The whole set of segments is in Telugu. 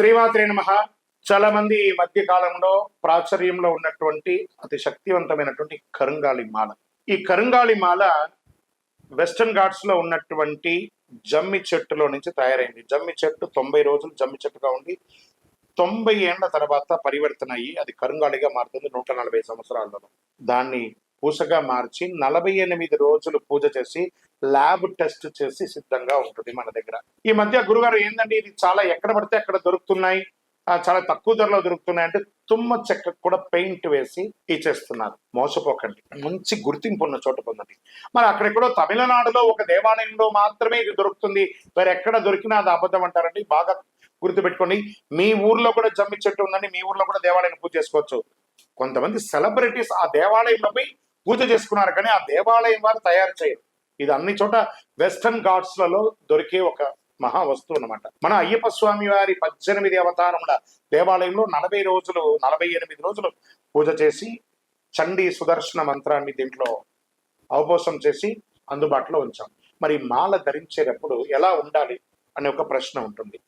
శ్రీమాత్రి నమ. చాలా మంది ఈ మధ్య కాలంలో ప్రాచుర్యంలో ఉన్నటువంటి అతి శక్తివంతమైనటువంటి కరుంగాలి మాల. ఈ కరుంగాలి మాల వెస్టర్న్ ఘాట్స్లో ఉన్నటువంటి జమ్మి చెట్టులో నుంచి తయారైంది. జమ్మి చెట్టు తొంభై రోజులు జమ్మి చెట్టుగా ఉండి తొంభై ఏళ్ళ తర్వాత పరివర్తన అయ్యి అది కరుంగాలిగా మారుతుంది నూట నలభై సంవత్సరాలలో. దాన్ని పూసగా మార్చి నలభై ఎనిమిది రోజులు పూజ చేసి ల్యాబ్ టెస్ట్ చేసి సిద్ధంగా ఉంటుంది మన దగ్గర. ఈ మధ్య గురుగారు ఏంటంటే ఇది చాలా ఎక్కడ పడితే అక్కడ దొరుకుతున్నాయి. చాలా తక్కువ ధరలో దొరుకుతున్నాయి అంటే తుమ్మ చెక్క కూడా పెయింట్ వేసి ఇచ్చేస్తున్నారు మోసపోకండి. మంచి గుర్తింపు ఉన్న చోట పొందండి. మరి అక్కడెక్కడో తమిళనాడులో ఒక దేవాలయంలో మాత్రమే ఇది దొరుకుతుంది. వేరే ఎక్కడ దొరికినా అది అబద్ధం అంటారండి. బాగా గుర్తుపెట్టుకోండి. మీ ఊర్లో కూడా జమ్మి చెట్టు ఉందండి. మీ ఊర్లో కూడా దేవాలయం పూజ చేసుకోవచ్చు. కొంతమంది సెలబ్రిటీస్ ఆ దేవాలయంలో పోయి పూజ చేసుకున్నారు. కానీ ఆ దేవాలయం వారు తయారు చేయరు. ఇది అన్ని చోట వెస్టర్న్ ఘాట్స్లలో దొరికే ఒక మహా వస్తువు అన్నమాట. మన అయ్యప్ప స్వామి వారి పద్దెనిమిది అవతారముల దేవాలయంలో నలభై రోజులు నలభై ఎనిమిది రోజులు పూజ చేసి చండీ సుదర్శన మంత్రాన్ని దీంట్లో అవబోసం చేసి అందుబాటులో ఉంచాం. మరి మాల ధరించేటప్పుడు ఎలా ఉండాలి అనే ఒక ప్రశ్న ఉంటుంది.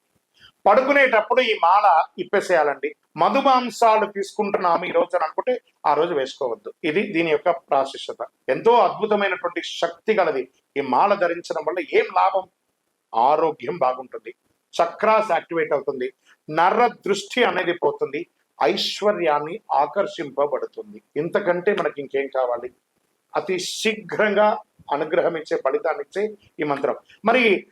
పడుకునేటప్పుడు ఈ మాల ఇప్పేసేయాలండి. మధుమాంసాలు తీసుకుంటున్నాము ఈ రోజు అని అనుకుంటే ఆ రోజు వేసుకోవద్దు. ఇది దీని యొక్క ప్రాశిష్యత. ఎంతో అద్భుతమైనటువంటి శక్తి గలది. ఈ మాల ధరించడం వల్ల ఏం లాభం? ఆరోగ్యం బాగుంటుంది. చక్రాస్ యాక్టివేట్ అవుతుంది. నర్ర దృష్టి అనేది పోతుంది. ఐశ్వర్యాన్ని ఆకర్షింపబడుతుంది. ఇంతకంటే మనకి ఇంకేం కావాలి? అతి శీఘ్రంగా అనుగ్రహం ఇచ్చే ఫలితాన్ని ఇచ్చే ఈ మంత్రం. మరి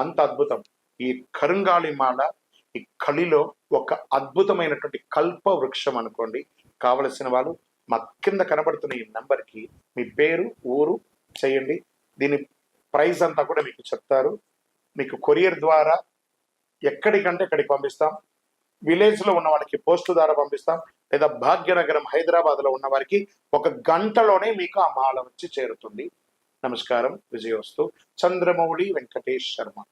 అంత అద్భుతం. ఈ కరుంగాలి మాల ఈ కలిలో ఒక అద్భుతమైనటువంటి కల్ప వృక్షం అనుకోండి. కావలసిన వాళ్ళు మా కింద కనబడుతున్న ఈ నంబర్కి మీ పేరు ఊరు చేయండి. దీని ప్రైస్ అంతా కూడా మీకు చెప్తారు. మీకు కొరియర్ ద్వారా ఎక్కడికంటే అక్కడికి పంపిస్తాం. విలేజ్లో ఉన్న వాళ్ళకి పోస్టు ద్వారా పంపిస్తాం. లేదా భాగ్యనగరం హైదరాబాద్లో ఉన్న వారికి ఒక గంటలోనే మీకు ఆ మాల వచ్చి చేరుతుంది. నమస్కారం. విజయోస్తు. చంద్రమౌళి వెంకటేష్ శర్మ.